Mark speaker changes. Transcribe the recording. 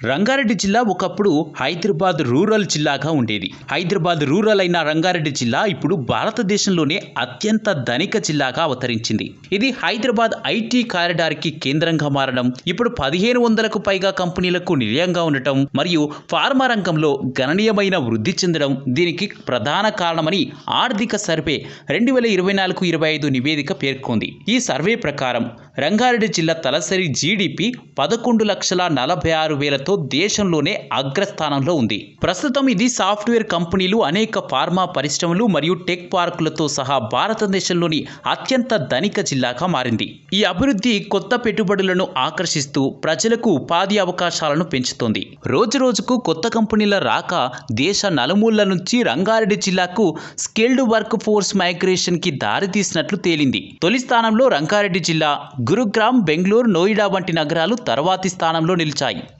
Speaker 1: రంగారెడ్డి జిల్లా ఒకప్పుడు హైదరాబాద్ రూరల్ జిల్లాగా ఉండేది. హైదరాబాద్ రూరల్ అయిన రంగారెడ్డి జిల్లా ఇప్పుడు భారతదేశంలోనే అత్యంత ధనిక జిల్లాగా అవతరించింది. ఇది హైదరాబాద్ ఐటీ కారిడార్కి కేంద్రంగా మారడం ఇప్పుడు పదిహేను వందలకు పైగా కంపెనీలకు నిలయంగా ఉండటం మరియు ఫార్మా రంగంలో గణనీయమైన వృద్ధి చెందడం దీనికి ప్రధాన కారణమని ఆర్థిక సర్వే రెండు వేల ఇరవై నాలుగు ఇరవై ఐదు నివేదిక పేర్కొంది. ఈ సర్వే ప్రకారం రంగారెడ్డి జిల్లా తలసరి జీడిపి పదకొండు లక్షల నలభై ఆరు వేలతో దేశంలోనే అగ్రస్థానంలో ఉంది. ప్రస్తుతం ఇది సాఫ్ట్వేర్ కంపెనీలు అనేక ఫార్మా పరిశ్రమలు మరియు టెక్ పార్కులతో సహా భారతదేశంలోని అత్యంత ధనిక జిల్లాగా మారింది. ఈ అభివృద్ధి కొత్త పెట్టుబడులను ఆకర్షిస్తూ ప్రజలకు ఉపాధి అవకాశాలను పెంచుతోంది. రోజురోజుకు కొత్త కంపెనీల రాక దేశ నలుమూలల నుంచి రంగారెడ్డి జిల్లాకు స్కిల్డ్ వర్క్ ఫోర్స్ మైగ్రేషన్కి దారితీసినట్లు తేలింది. తొలి స్థానంలో రంగారెడ్డి జిల్లా గురుగ్రామ్ బెంగళూరు నోయిడా వంటి నగరాలు తర్వాతి స్థానంలో నిలిచాయి.